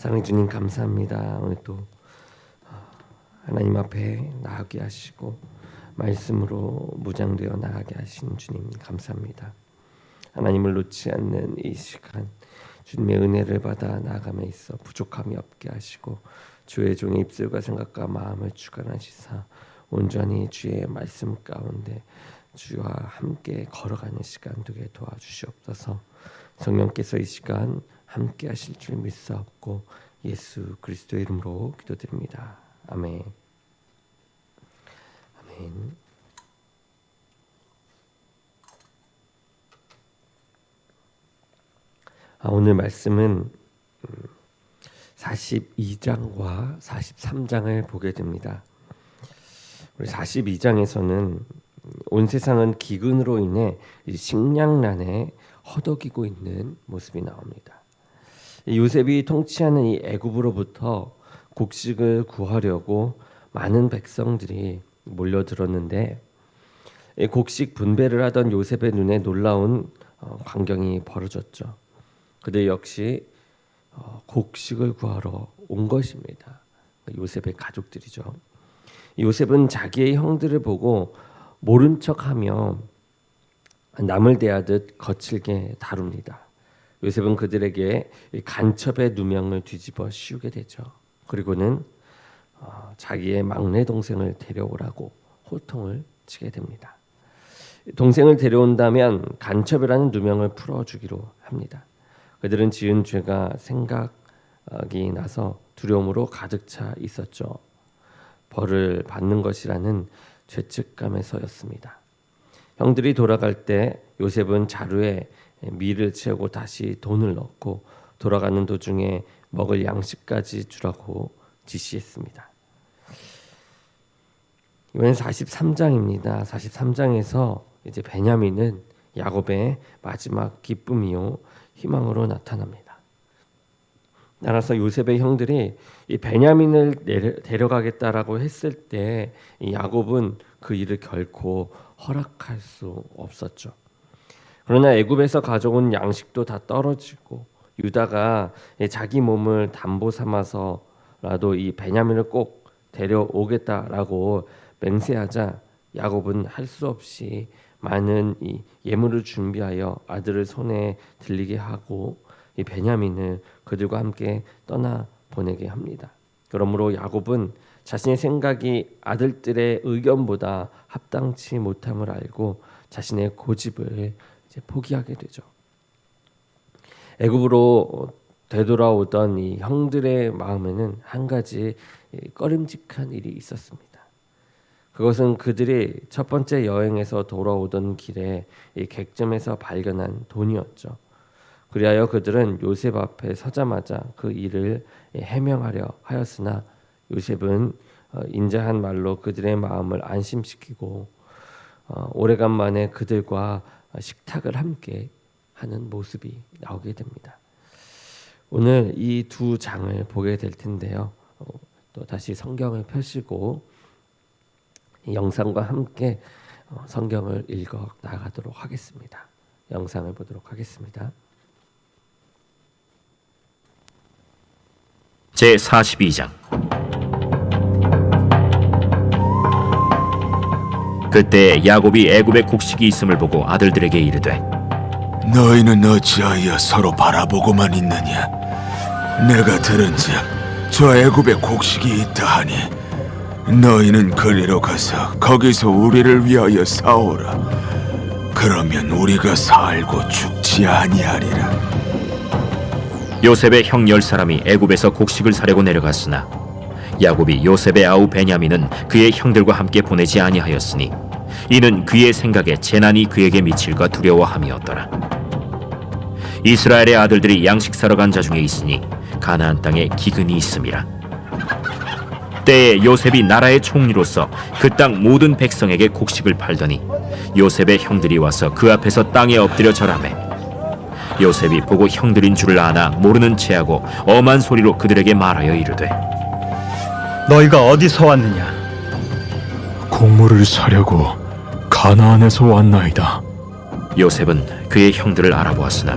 사랑해 주님 감사합니다. 오늘 또 어, 하나님 앞에 나가게 하시고 말씀으로 무장되어 나가게 하신 주님 감사합니다. 하나님을 놓지 않는 이 시간 주님의 은혜를 받아 나아감에 있어 부족함이 없게 하시고 주의 종의 입술과 생각과 마음을 주관하시사 온전히 주의 말씀 가운데 주와 함께 걸어가는 시간 되게 도와주시옵소서. 성령께서 이 시간 함께 하실 줄 믿사옵고 예수 그리스도의 이름으로 기도드립니다. 아멘. 아멘. 아, 오늘 말씀은 42장과 43장을 보게 됩니다. 우리 42장에서는 온 세상은 기근으로 인해 이 식량난에 허덕이고 있는 모습이 나옵니다. 이 요셉이 통치하는 이 애굽으로부터 곡식을 구하려고 많은 백성들이 몰려들었는데 이 곡식 분배를 하던 요셉의 눈에 놀라운 어, 광경이 벌어졌죠. 그들 역시 어, 곡식을 구하러 온 것입니다. 요셉의 가족들이죠. 요셉은 자기의 형들을 보고 모른 척하며 남을 대하듯 거칠게 다룹니다. 요셉은 그들에게 이 간첩의 누명을 뒤집어 씌우게 되죠. 그리고는 어, 자기의 막내 동생을 데려오라고 호통을 치게 됩니다. 동생을 데려온다면 간첩이라는 누명을 풀어주기로 합니다. 그들은 지은 죄가 생각이 나서 두려움으로 가득 차 있었죠. 벌을 받는 것이라는 죄책감에서였습니다. 형들이 돌아갈 때 요셉은 자루에 밀을 채우고 다시 돈을 넣고 돌아가는 도중에 먹을 양식까지 주라고 지시했습니다. 이번엔 43장입니다. 43장에서 이제 베냐민은 야곱의 마지막 기쁨이요 희망으로 나타납니다. 따라서 요셉의 형들이 이 베냐민을 내려, 데려가겠다라고 했을 때 야곱은 그 일을 결코 허락할 수 없었죠. 그러나 애굽에서 가져온 양식도 다 떨어지고 유다가 자기 몸을 담보 삼아서라도 이 베냐민을 꼭 데려오겠다라고 맹세하자 야곱은 할 수 없이 많은 이 예물을 준비하여 아들을 손에 들리게 하고 이 베냐민을 그들과 함께 떠나 보내게 합니다. 그러므로 야곱은 자신의 생각이 아들들의 의견보다 합당치 못함을 알고 자신의 고집을 이제 포기하게 되죠. 애굽으로 되돌아오던 이 형들의 마음에는 한 가지 꺼림직한 일이 있었습니다. 그것은 그들이 첫 번째 여행에서 돌아오던 길에 이 객점에서 발견한 돈이었죠. 그리하여 그들은 요셉 앞에 서자마자 그 일을 해명하려 하였으나 요셉은 어, 인자한 말로 그들의 마음을 안심시키고 어, 오래간만에 그들과 식탁을 함께 하는 모습이 나오게 됩니다. 오늘 이 두 장을 보게 될 텐데요. 어, 또 다시 성경을 펴시고 영상과 함께 성경을 읽어 나가도록 하겠습니다. 영상을 보도록 하겠습니다. 제 42장 그때 야곱이 애굽에 곡식이 있음을 보고 아들들에게 이르되 너희는 어찌하여 서로 바라보고만 있느냐? 내가 들은즉 저 애굽에 곡식이 있다 하니 너희는 거리로 가서 거기서 우리를 위하여 싸오라. 그러면 우리가 살고 죽지 아니하리라. 요셉의 형 열 사람이 애굽에서 곡식을 사려고 내려갔으나 야곱이 요셉의 아우 베냐민은 그의 형들과 함께 보내지 아니하였으니 이는 그의 생각에 재난이 그에게 미칠까 두려워함이었더라. 이스라엘의 아들들이 양식 사러 간 자 중에 있으니 가나안 땅에 기근이 있음이라. 때에 요셉이 나라의 총리로서 그 땅 모든 백성에게 곡식을 팔더니 요셉의 형들이 와서 그 앞에서 땅에 엎드려 절하매 요셉이 보고 형들인 줄을 아나 모르는 체하고 엄한 소리로 그들에게 말하여 이르되 너희가 어디서 왔느냐? 곡물을 사려고 가나안에서 왔나이다. 요셉은 그의 형들을 알아보았으나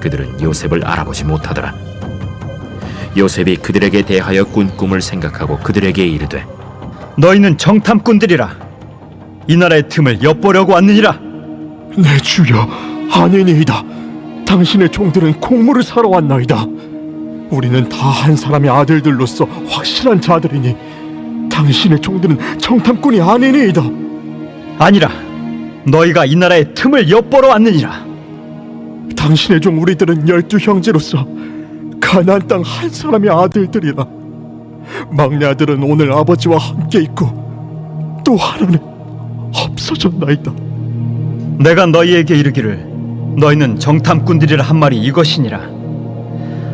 그들은 요셉을 알아보지 못하더라. 요셉이 그들에게 대하여 꾼 꿈을 생각하고 그들에게 이르되 너희는 정탐꾼들이라. 이 나라의 틈을 엿보려고 왔느니라. 내 주여 아니니이다. 당신의 종들은 곡물을 사러 왔나이다 우리는 다 한 사람의 아들들로서 확실한 자들이니 당신의 종들은 정탐꾼이 아니니이다. 아니라 너희가 이 나라의 틈을 엿보러 왔느니라. 당신의 종 우리들은 열두 형제로서 가나안 땅 한 사람의 아들들이라. 막내 아들은 오늘 아버지와 함께 있고 또 하나는 없어졌나이다. 내가 너희에게 이르기를 너희는 정탐꾼들이라 한 말이 이것이니라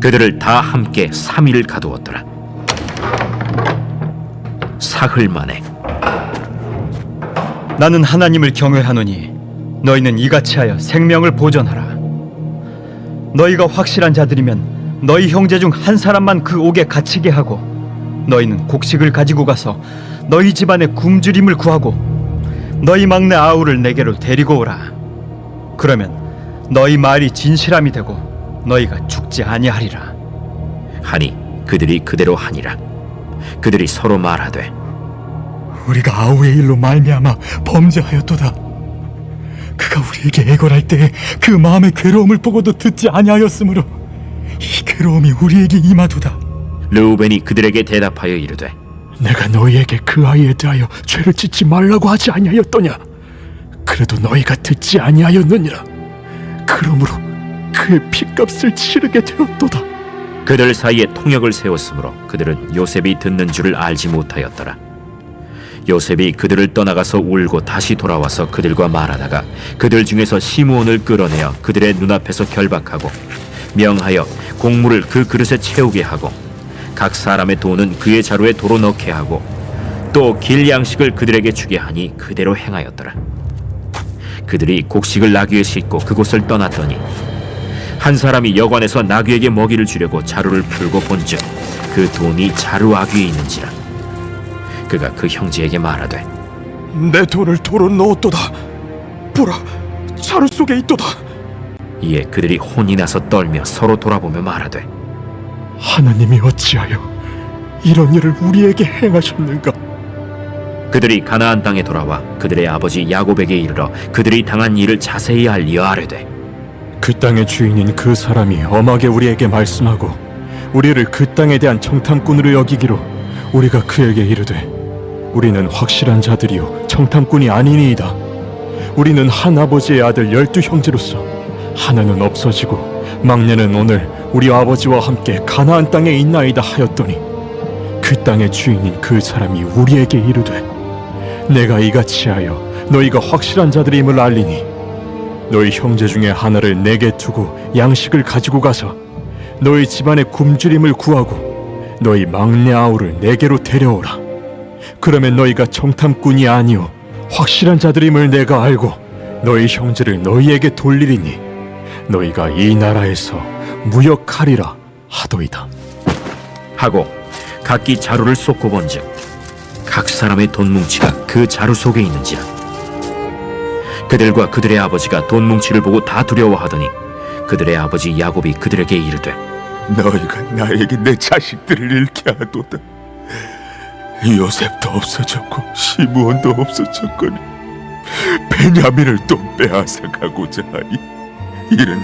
그들을 다 함께 3일 가두었더라. 사흘 만에 나는 하나님을 경외하노니 너희는 이같이 하여 생명을 보존하라 너희가 확실한 자들이면 너희 형제 중 한 사람만 그 옥에 갇히게 하고 너희는 곡식을 가지고 가서 너희 집안의 굶주림을 구하고 너희 막내 아우를 내게로 데리고 오라 그러면 너희 말이 진실함이 되고 너희가 죽지 아니하리라 하니 그들이 그대로 하니라. 그들이 서로 말하되 우리가 아우의 일로 말미암아 범죄하였도다. 그가 우리에게 애걸할 때그 마음의 괴로움을 보고도 듣지 아니하였으므로 이 괴로움이 우리에게 임하도다. 르우벤이 그들에게 대답하여 이르되 내가 너희에게 그 아이에 대하여 죄를 짓지 말라고 하지 아니하였더냐? 그래도 너희가 듣지 아니하였느니라. 그러므로 그의 핏값을 치르게 되었도다. 그들 사이에 통역을 세웠으므로 그들은 요셉이 듣는 줄을 알지 못하였더라. 요셉이 그들을 떠나가서 울고 다시 돌아와서 그들과 말하다가 그들 중에서 시므온을 끌어내어 그들의 눈앞에서 결박하고 명하여 곡물을 그 그릇에 채우게 하고 각 사람의 돈은 그의 자루에 도로 넣게 하고 또 길 양식을 그들에게 주게 하니 그대로 행하였더라. 그들이 곡식을 나귀에 싣고 그곳을 떠났더니 한 사람이 여관에서 나귀에게 먹이를 주려고 자루를 풀고 본즉 그 돈이 자루 아귀에 있는지라 그가 그 형제에게 말하되 내 돈을 도로 넣었도다. 보라, 자루 속에 있도다. 이에 그들이 혼이 나서 떨며 서로 돌아보며 말하되 하나님이 어찌하여 이런 일을 우리에게 행하셨는가? 그들이 가나안 땅에 돌아와 그들의 아버지 야곱에게 이르러 그들이 당한 일을 자세히 알리어 아뢰되 그 땅의 주인인 그 사람이 엄하게 우리에게 말씀하고 우리를 그 땅에 대한 청탐꾼으로 여기기로 우리가 그에게 이르되 우리는 확실한 자들이요 청탐꾼이 아니니이다. 우리는 한 아버지의 아들 열두 형제로서 하나는 없어지고 막내는 오늘 우리 아버지와 함께 가나안 땅에 있나이다 하였더니 그 땅의 주인인 그 사람이 우리에게 이르되 내가 이같이 하여 너희가 확실한 자들임을 알리니 너희 형제 중에 하나를 내게 두고 양식을 가지고 가서 너희 집안의 굶주림을 구하고 너희 막내 아우를 내게로 데려오라. 그러면 너희가 정탐꾼이 아니요 확실한 자들임을 내가 알고 너희 형제를 너희에게 돌리리니 너희가 이 나라에서 무역하리라 하도이다. 하고 각기 자루를 쏟고 본즉 각 사람의 돈 뭉치가 그 자루 속에 있는지라 그들과 그들의 아버지가 돈 뭉치를 보고 다 두려워하더니 그들의 아버지 야곱이 그들에게 이르되 너희가 나에게 내 자식들을 잃게 하도다. 요셉도 없어졌고 시므온도 없어졌거니 베냐민을 또 빼앗아 가고자 하니 이는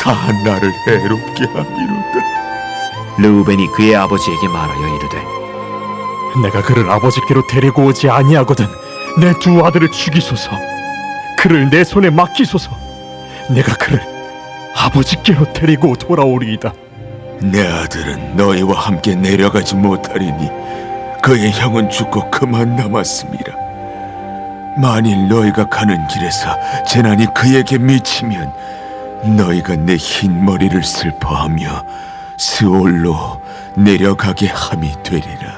다 나를 해롭게 함이로다. 르우벤이 그의 아버지에게 말하여 이르되 내가 그를 아버지께로 데리고 오지 아니하거든 내 두 아들을 죽이소서 그를 내 손에 맡기소서. 내가 그를 아버지께로 데리고 돌아오리이다. 내 아들은 너희와 함께 내려가지 못하리니 그의 형은 죽고 그만 남았습니다. 만일 너희가 가는 길에서 재난이 그에게 미치면 너희가 내 흰 머리를 슬퍼하며 스올로 내려가게 함이 되리라.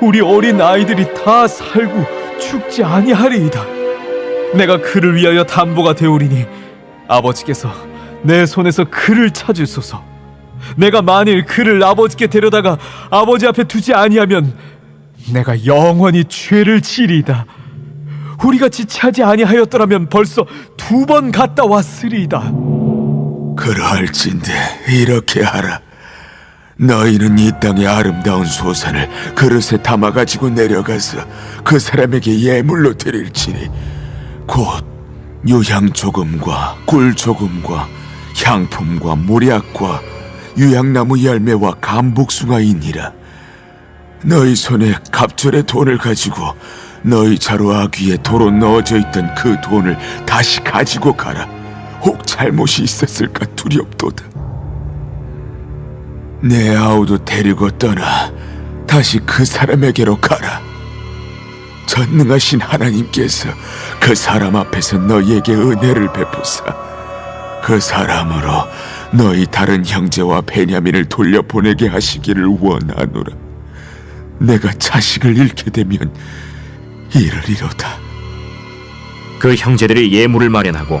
우리 어린 아이들이 다 살고 죽지 아니하리이다. 내가 그를 위하여 담보가 되오리니 아버지께서 내 손에서 그를 찾으소서. 내가 만일 그를 아버지께 데려다가 아버지 앞에 두지 아니하면 내가 영원히 죄를 지리이다. 우리가 지체하지 아니하였더라면 벌써 두 번 갔다 왔으리이다. 그러할진대 이렇게 하라. 너희는 이 땅의 아름다운 소산을 그릇에 담아 가지고 내려가서 그 사람에게 예물로 드릴지니 곧 유향 조금과 꿀 조금과 향품과 모략과 유향나무 열매와 감복숭아이니라. 너희 손에 갑절의 돈을 가지고 너희 자루 아귀에 도로 넣어져 있던 그 돈을 다시 가지고 가라. 혹 잘못이 있었을까 두렵도다. 내 아우도 데리고 떠나 다시 그 사람에게로 가라. 전능하신 하나님께서 그 사람 앞에서 너희에게 은혜를 베푸사 그 사람으로 너희 다른 형제와 베냐민을 돌려보내게 하시기를 원하노라. 내가 자식을 잃게 되면 이르리로다. 그 형제들이 예물을 마련하고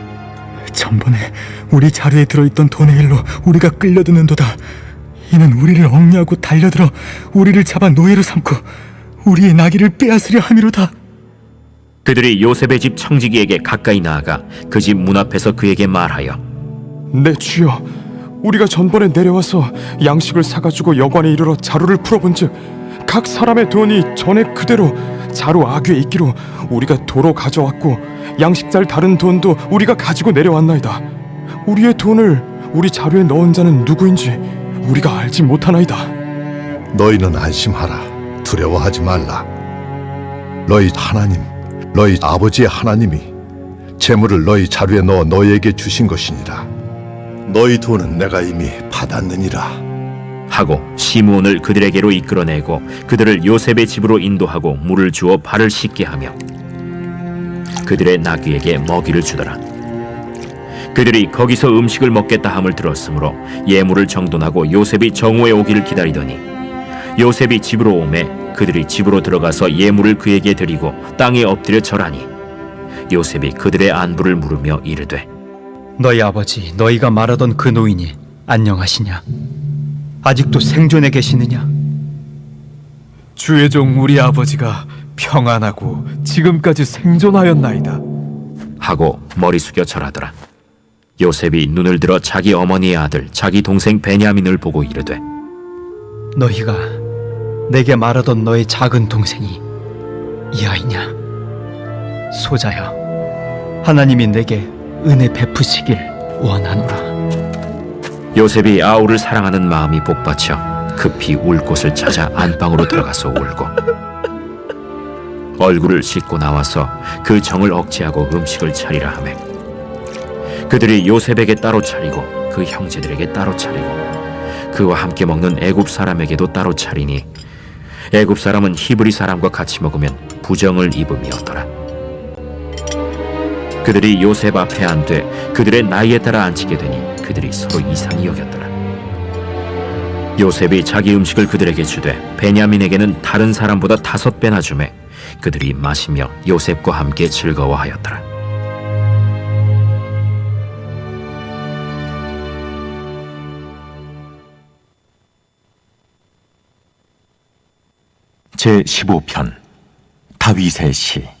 전번에 우리 자루에 들어있던 돈의 일로 우리가 끌려드는도다. 이는 우리를 억류하고 달려들어 우리를 잡아 노예로 삼고 우리의 나귀를 빼앗으려 함이로다. 그들이 요셉의 집 청지기에게 가까이 나아가 그 집 문 앞에서 그에게 말하여 내 주여, 우리가 전번에 내려와서 양식을 사가지고 여관에 이르러 자루를 풀어본즉 각 사람의 돈이 전에 그대로 자루 아귀에 있기로 우리가 도로 가져왔고 양식살 다른 돈도 우리가 가지고 내려왔나이다. 우리의 돈을 우리 자루에 넣은 자는 누구인지 우리가 알지 못하나이다. 너희는 안심하라. 두려워하지 말라. 너희 하나님, 너희 아버지의 하나님이 재물을 너희 자루에 넣어 너희에게 주신 것이니라. 너희 돈은 내가 이미 받았느니라. 하고 시므온을 그들에게로 이끌어내고 그들을 요셉의 집으로 인도하고 물을 주어 발을 씻게 하며 그들의 나귀에게 먹이를 주더라. 그들이 거기서 음식을 먹겠다 함을 들었으므로 예물을 정돈하고 요셉이 정오에 오기를 기다리더니 요셉이 집으로 오매 그들이 집으로 들어가서 예물을 그에게 드리고 땅에 엎드려 절하니 요셉이 그들의 안부를 물으며 이르되 너희 아버지 너희가 말하던 그 노인이 안녕하시냐? 아직도 생존해 계시느냐? 주의 종 우리 아버지가 평안하고 지금까지 생존하였나이다. 하고 머리 숙여 절하더라. 요셉이 눈을 들어 자기 어머니의 아들 자기 동생 베냐민을 보고 이르되 너희가 내게 말하던 너의 작은 동생이 이 아이냐? 소자여, 하나님이 내게 은혜 베푸시길 원하노라. 요셉이 아우를 사랑하는 마음이 복받쳐 급히 울 곳을 찾아 안방으로 들어가서 울고 얼굴을 씻고 나와서 그 정을 억제하고 음식을 차리라 하매 그들이 요셉에게 따로 차리고 그 형제들에게 따로 차리고 그와 함께 먹는 애굽 사람에게도 따로 차리니 애굽 사람은 히브리 사람과 같이 먹으면 부정을 입음이었더라 그들이 요셉 앞에 앉되 그들의 나이에 따라 앉히게 되니 그들이 서로 이상히 여겼더라. 요셉이 자기 음식을 그들에게 주되 베냐민에게는 다른 사람보다 다섯 배나 주매 그들이 마시며 요셉과 함께 즐거워하였더라. 제 15편 다윗의 시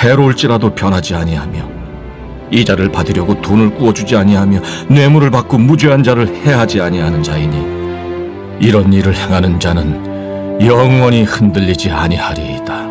해로울지라도 변하지 아니하며 이자를 받으려고 돈을 구워주지 아니하며 뇌물을 받고 무죄한 자를 해하지 아니하는 자이니 이런 일을 행하는 자는 영원히 흔들리지 아니하리이다.